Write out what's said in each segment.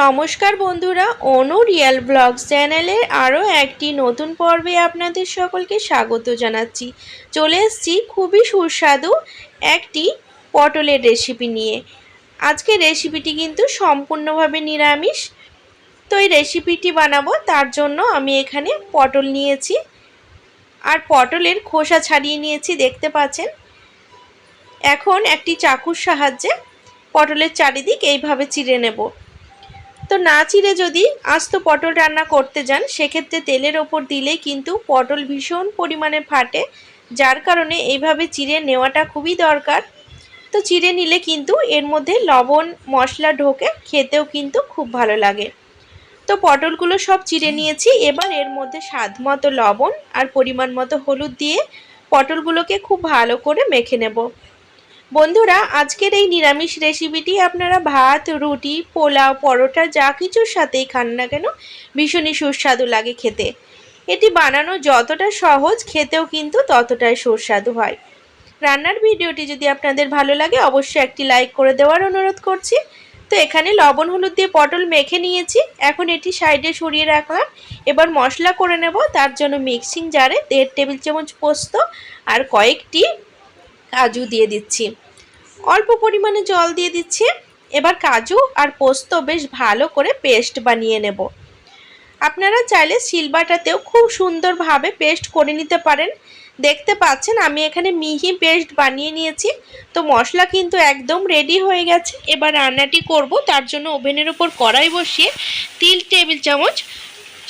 নমস্কার বন্ধুরা, অনু real blog চ্যানেলের আরও একটি নতুন পর্বে আপনাদের সকলকে স্বাগত জানাচ্ছি। চলে এসেছি খুবই সুস্বাদু একটি পটলের রেসিপি নিয়ে। আজকে রেসিপিটি কিন্তু সম্পূর্ণভাবে নিরামিষ। তো এই রেসিপিটি বানাবো, তার জন্য আমি এখানে পটল নিয়েছি। আর পটলের খোসা ছাড়িয়ে নিয়েছি, দেখতে পাচ্ছেন? এখন একটি চাকুর সাহায্যে পটলের চারিদিক এইভাবে চিড়ে নেব। তো না চিড়ে যদি আস্ত পটল রান্না করতে যান, সেক্ষেত্রে তেলের ওপর দিলেই কিন্তু পটল ভীষণ পরিমাণে ফাটে। যার কারণে এইভাবে চিড়ে নেওয়াটা খুবই দরকার। তো চিড়ে নিলে কিন্তু এর মধ্যে লবণ, মশলা ঢোকে, খেতেও কিন্তু খুব ভালো লাগে। তো পটলগুলো সব চিড়ে নিয়েছি। এবার এর মধ্যে স্বাদ মতো লবণ আর পরিমাণ মতো হলুদ দিয়ে পটলগুলোকে খুব ভালো করে মেখে নেব। বন্ধুরা, আজকের এই নিরামিষ রেসিপিটি আপনারা ভাত, রুটি, পোলাও, পরোটা, যা কিছুর সাথেই খান না কেন, ভীষণই সুস্বাদু লাগে খেতে। এটি বানানো যতটা সহজ, খেতেও কিন্তু ততটাই সুস্বাদু হয়। রান্নার ভিডিওটি যদি আপনাদের ভালো লাগে, অবশ্যই একটি লাইক করে দেওয়ার অনুরোধ করছি। তো এখানে লবণ, হলুদ দিয়ে পটল মেখে নিয়েছি। এখন এটি সাইডে সরিয়ে রাখলাম। এবার মশলা করে নেব। তার জন্য মিক্সিং জারে দেড় টেবিল চামচ পোস্ত আর কয়েকটি কাজু দিয়ে দিচ্ছি। অল্প পরিমাণে জল দিয়ে দিচ্ছি। এবার কাজু আর পোস্ত বেশ ভালো করে পেস্ট বানিয়ে নেব। আপনারা চাইলে শিলবাটাতেও খুব সুন্দরভাবে পেস্ট করে নিতে পারেন। দেখতে পাচ্ছেন আমি এখানে মিহি পেস্ট বানিয়ে নিয়েছি। তো মশলা কিন্তু একদম রেডি হয়ে গেছে। এবার রান্নাটি করব। তার জন্য ওভেনের ওপর কড়াই বসিয়ে তিল টেবিল চামচ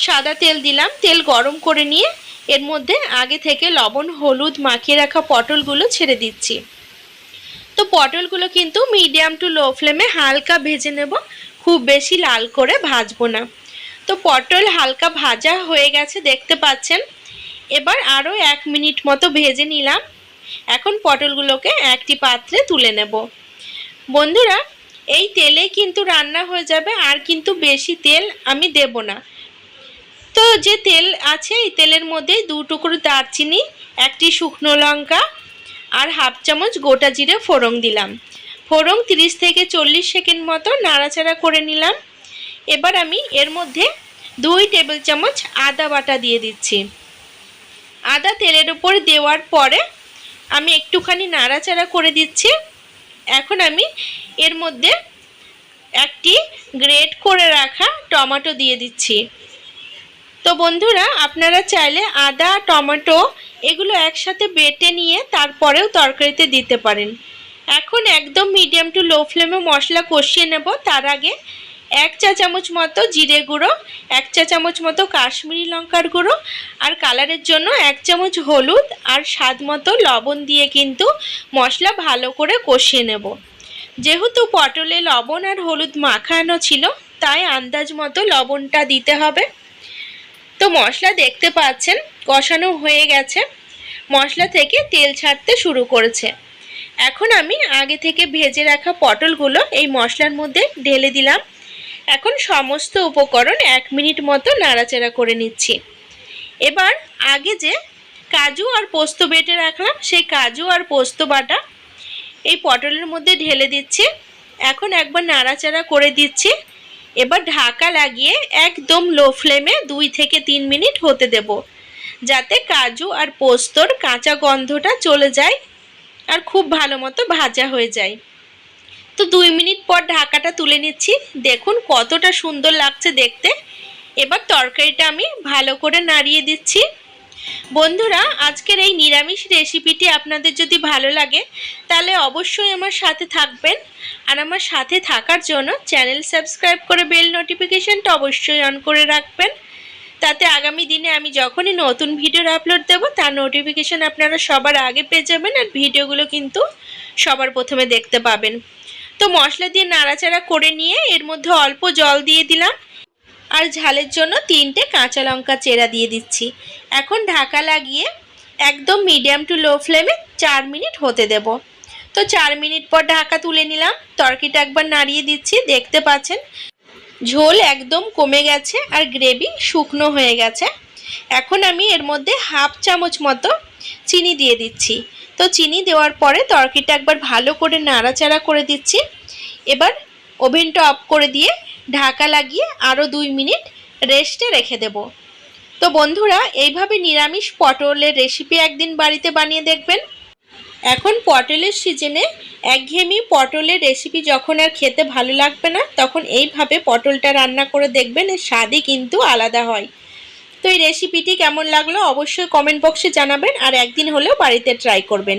সাদা তেল দিলাম। তেল গরম করে নিয়ে এর মধ্যে আগে থেকে লবণ, হলুদ মাখিয়ে রাখা পটলগুলো ছেড়ে দিচ্ছি। তো পটলগুলো কিন্তু মিডিয়াম টু লো ফ্লেমে হালকা ভেজে নেব, খুব বেশি লাল করে ভাজবো না। তো পটল হালকা ভাজা হয়ে গেছে, দেখতে পাচ্ছেন? এবার আরও এক মিনিট মতো ভেজে নিলাম। এখন পটলগুলোকে একটি পাত্রে তুলে নেব। বন্ধুরা, এই তেলে কিন্তু রান্না হয়ে যাবে, আর কিন্তু বেশি তেল আমি দেব না। তো যে তেল আছে, এই তেলের মধ্যে দু টুকরো দারচিনি, একটি শুকনো লঙ্কা আর হাফ চামচ গোটা জিরে ফোড়ং দিলাম। ফোড়ং তিরিশ থেকে চল্লিশ সেকেন্ড মতো নাড়াচাড়া করে নিলাম। এবার আমি এর মধ্যে দুই টেবিল চামচ আদা বাটা দিয়ে দিচ্ছি। আদা তেলের উপর দেওয়ার পরে আমি একটুখানি নাড়াচাড়া করে দিচ্ছি। এখন আমি এর মধ্যে একটি গ্রেট করে রাখা টমেটো দিয়ে দিচ্ছি। তো বন্ধুরা, আপনারা চাইলে আদা, টমেটো এগুলো একসাথে বেটে নিয়ে তারপরেও তরকারিতে দিতে পারেন। এখন একদম মিডিয়াম টু লো ফ্লেমে মশলা কষিয়ে নেব। তার আগে এক চা চামচ মতো জিরে গুঁড়ো, এক চা চামচ মতো কাশ্মীরি লঙ্কার গুঁড়ো আর কালারের জন্য এক চামচ হলুদ আর স্বাদ মতো লবণ দিয়ে কিন্তু মশলা ভালো করে কষিয়ে নেব। যেহেতু পটলে লবণ আর হলুদ মাখানো ছিল, তাই আন্দাজ মতো লবণটা দিতে হবে। তো মশলা দেখতে পাচ্ছেন, কষানো হয়ে গেছে। মশলা থেকে তেল ছাড়তে শুরু করেছে। এখন আমি আগে থেকে ভেজে রাখা পটলগুলো এই মশলার মধ্যে ঢেলে দিলাম। এখন সমস্ত উপকরণ এক মিনিট মতো নাড়াচাড়া করে নিচ্ছি। এবার আগে যে কাজু আর পোস্ত বেটে রাখলাম, সেই কাজু আর পোস্ত বাটা এই পটলের মধ্যে ঢেলে দিচ্ছি। এখন একবার নাড়াচাড়া করে দিচ্ছি। এবার ঢাকা লাগিয়ে একদম লো ফ্লেমে দুই থেকে তিন মিনিট হতে দেব, যাতে কাজু আর পোস্তর কাঁচা গন্ধটা চলে যায় আর খুব ভালো মতো ভাজা হয়ে যায়। তো দুই মিনিট পর ঢাকাটা তুলে নিচ্ছি। দেখুন কতটা সুন্দর লাগছে দেখতে। এবার তরকারিটা আমি ভালো করে নাড়িয়ে দিচ্ছি। বন্ধুরা, আজকের এই নিরামিষ রেসিপিটি আপনাদের যদি ভালো লাগে, তাহলে অবশ্যই আমার সাথে থাকবেন। আর আমার সাথে থাকার জন্য চ্যানেল সাবস্ক্রাইব করে বেল নোটিফিকেশানটা অবশ্যই অন করে রাখবেন। তাতে আগামী দিনে আমি যখনই নতুন ভিডিওর আপলোড দেবো, তার নোটিফিকেশান আপনারা সবার আগে পেয়ে যাবেন আর ভিডিওগুলো কিন্তু সবার প্রথমে দেখতে পাবেন। তো মশলা দিয়ে নাড়াচাড়া করে নিয়ে এর মধ্যে অল্প জল দিয়ে দিলাম। আর ঝালের জন্য তিনটে কাঁচা লঙ্কা চেরা দিয়ে দিচ্ছি। এখন ঢাকা লাগিয়ে একদম মিডিয়াম টু লো ফ্লেমে চার মিনিট হতে দেব। তো চার মিনিট পর ঢাকা তুলে নিলাম। তরকিটা একবার নাড়িয়ে দিচ্ছি, দেখতে পাচ্ছেন? ঝোল একদম কমে গেছে আর গ্রেভি শুকনো হয়ে গেছে। এখন আমি এর মধ্যে হাফ চামচ মতো চিনি দিয়ে দিচ্ছি। তো চিনি দেওয়ার পরে তরকিটা একবার ভালো করে নাড়াচাড়া করে দিচ্ছি। এবার ওভেনটা অফ করে দিয়ে ঢাকা লাগিয়ে আরও দুই মিনিট রেস্টে রেখে দেব। তো বন্ধুরা, এইভাবে নিরামিষ পটলের রেসিপি একদিন বাড়িতে বানিয়ে দেখবেন। এখন পটলের সিজনে একঘেয়েমি পটলের রেসিপি যখন আর খেতে ভালো লাগবে না, তখন এইভাবে পটলটা রান্না করে দেখবেন, এর স্বাদই কিন্তু আলাদা হয়। তো এই রেসিপিটি কেমন লাগল অবশ্যই কমেন্ট বক্সে জানাবেন, আর একদিন হলেও বাড়িতে ট্রাই করবেন।